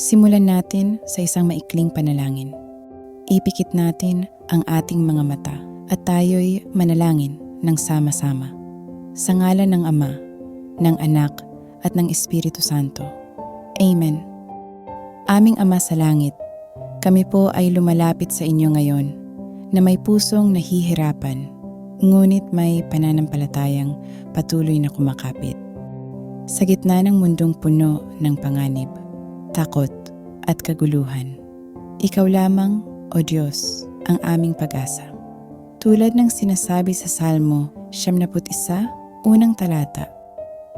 Simulan natin sa isang maikling panalangin. Ipikit natin ang ating mga mata at tayo'y manalangin ng sama-sama. Sa ngalan ng Ama, ng Anak, at ng Espiritu Santo. Amen. Aming Ama sa Langit, kami po ay lumalapit sa inyo ngayon na may pusong nahihirapan, ngunit may pananampalatayang patuloy na kumakapit. Sa gitna ng mundong puno ng panganib, takot at kaguluhan, ikaw lamang, O Diyos, ang aming pag-asa. Tulad ng sinasabi sa Salmo 71, unang talata,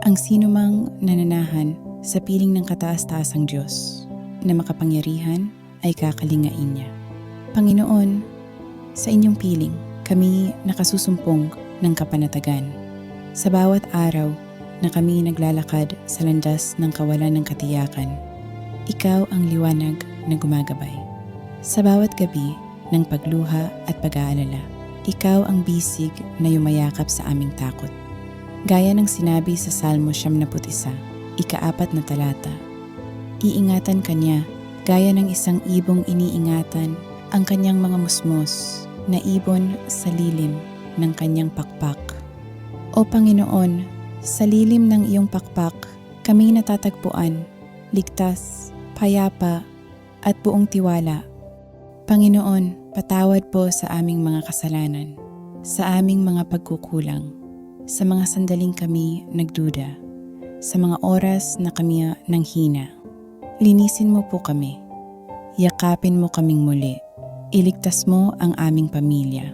ang sinumang nananahan sa piling ng kataas-taasang Diyos na makapangyarihan ay kakalingain niya. Panginoon, sa inyong piling, kami nakasusumpong ng kapanatagan. Sa bawat araw na kami naglalakad sa landas ng kawalan ng katiyakan, ikaw ang liwanag na gumagabay. Sa bawat gabi ng pagluha at pag-aalala, ikaw ang bisig na yumayakap sa aming takot. Gaya ng sinabi sa Salmo 71, ikaapat na talata, Iingatan kanya gaya ng isang ibong iniingatan ang kanyang mga musmos na ibon sa lilim ng kanyang pakpak. O Panginoon, sa lilim ng iyong pakpak, kami natatagpuan, ligtas, payapa, at buong tiwala. Panginoon, patawad po sa aming mga kasalanan, sa aming mga pagkukulang, sa mga sandaling kami nagduda, sa mga oras na kami nang hina. Linisin mo po kami. Yakapin mo kaming muli. Iligtas mo ang aming pamilya,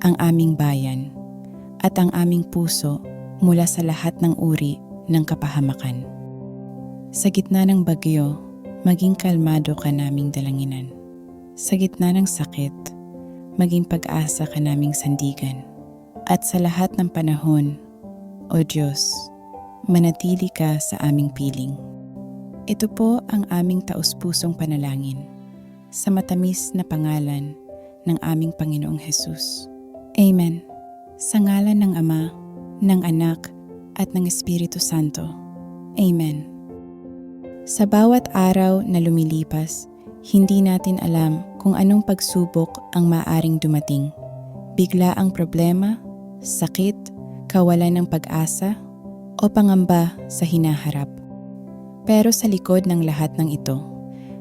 ang aming bayan, at ang aming puso mula sa lahat ng uri ng kapahamakan. Sa gitna ng bagyo, maging kalmado ka naming dalanginan. Sa gitna ng sakit, maging pag-asa ka naming sandigan. At sa lahat ng panahon, O Diyos, manatili ka sa aming piling. Ito po ang aming taus-pusong panalangin sa matamis na pangalan ng aming Panginoong Hesus. Amen. Sa ngalan ng Ama, ng Anak, at ng Espiritu Santo. Amen. Sa bawat araw na lumilipas, hindi natin alam kung anong pagsubok ang maaring dumating. Bigla ang problema, sakit, kawalan ng pag-asa, o pangamba sa hinaharap. Pero sa likod ng lahat ng ito,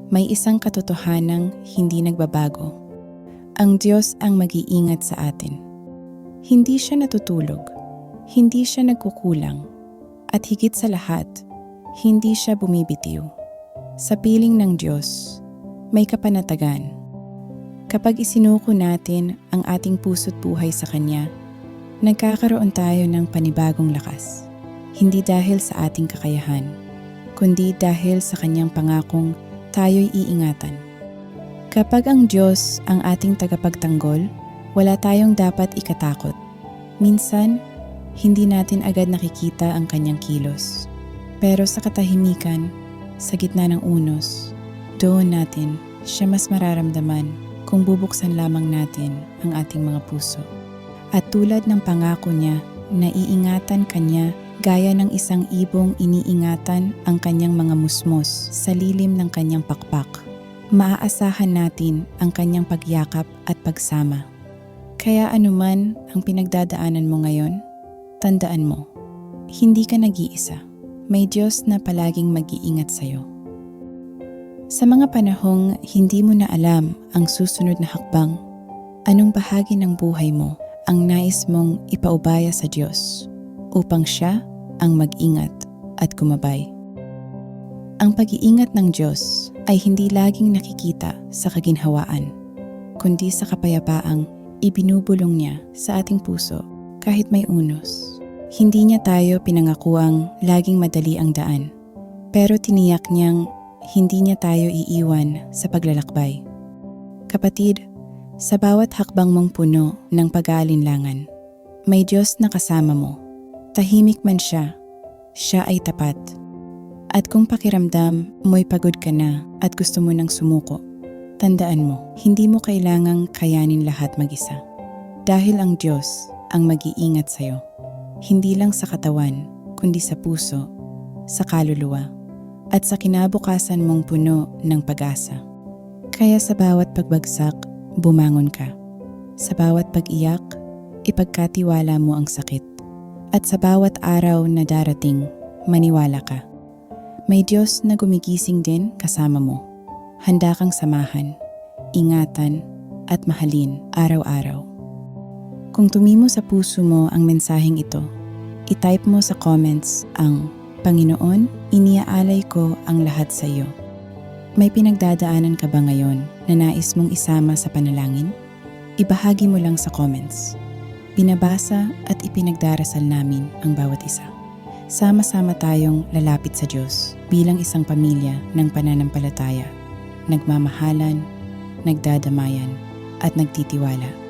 may isang katotohanang hindi nagbabago. Ang Diyos ang mag-iingat sa atin. Hindi siya natutulog, hindi siya nagkukulang, at higit sa lahat, hindi siya bumibitiw. Sa piling ng Diyos, may kapanatagan. Kapag isinuko natin ang ating puso't buhay sa Kanya, nagkakaroon tayo ng panibagong lakas. Hindi dahil sa ating kakayahan, kundi dahil sa Kanyang pangakong tayo'y iingatan. Kapag ang Diyos ang ating tagapagtanggol, wala tayong dapat ikatakot. Minsan, hindi natin agad nakikita ang kanyang kilos. Pero sa katahimikan, sa gitna ng unos, doon natin siya mas mararamdaman kung bubuksan lamang natin ang ating mga puso. At tulad ng pangako niya, naiingatan kanya gaya ng isang ibong iniingatan ang kanyang mga musmos sa lilim ng kanyang pakpak. Maaasahan natin ang kanyang pagyakap at pagsama. Kaya anuman ang pinagdadaanan mo ngayon, tandaan mo, hindi ka nag-iisa. May Diyos na palaging mag-iingat sa'yo. Sa mga panahong hindi mo na alam ang susunod na hakbang, anong bahagi ng buhay mo ang nais mong ipaubaya sa Diyos upang siya ang mag-ingat at kumabay. Ang pag-iingat ng Diyos ay hindi laging nakikita sa kaginhawaan, kundi sa kapayapaang ibinubulong niya sa ating puso kahit may unos. Hindi niya tayo pinangakuang laging madali ang daan, pero tiniyak niyang hindi niya tayo iiwan sa paglalakbay. Kapatid, sa bawat hakbang mong puno ng pag-aalinlangan, may Diyos na kasama mo. Tahimik man siya, siya ay tapat. At kung pakiramdam mo'y pagod ka na at gusto mo nang sumuko, tandaan mo, hindi mo kailangang kayanin lahat mag-isa. Dahil ang Diyos ang mag-iingat sa'yo. Hindi lang sa katawan, kundi sa puso, sa kaluluwa, at sa kinabukasan mong puno ng pag-asa. Kaya sa bawat pagbagsak, bumangon ka. Sa bawat pag-iyak, ipagkatiwala mo ang sakit. At sa bawat araw na darating, maniwala ka. May Diyos na gumigising din kasama mo. Handa kang samahan, ingatan, at mahalin araw-araw. Kung tumimo sa puso mo ang mensaheng ito, itype mo sa comments ang Panginoon, iniaalay ko ang lahat sa iyo. May pinagdadaanan ka ba ngayon na nais mong isama sa panalangin? Ibahagi mo lang sa comments. Binabasa at ipinagdarasal namin ang bawat isa. Sama-sama tayong lalapit sa Diyos bilang isang pamilya ng pananampalataya, nagmamahalan, nagdadamayan, at nagtitiwala.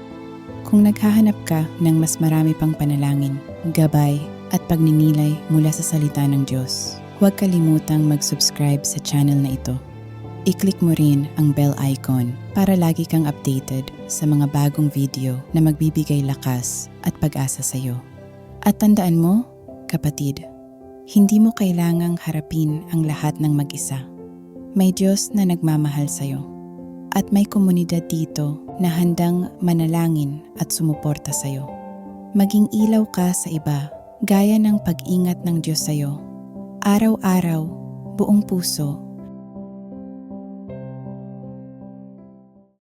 Kung naghahanap ka ng mas marami pang panalangin, gabay, at pagninilay mula sa salita ng Diyos, huwag kalimutang mag-subscribe sa channel na ito. I-click mo rin ang bell icon para lagi kang updated sa mga bagong video na magbibigay lakas at pag-asa sa iyo. At tandaan mo, kapatid, hindi mo kailangang harapin ang lahat ng mag-isa. May Diyos na nagmamahal sa iyo. At may komunidad dito na handang manalangin at sumuporta sa iyo. Maging ilaw ka sa iba gaya ng pag-ingat ng Diyos sa iyo. Araw-araw, buong puso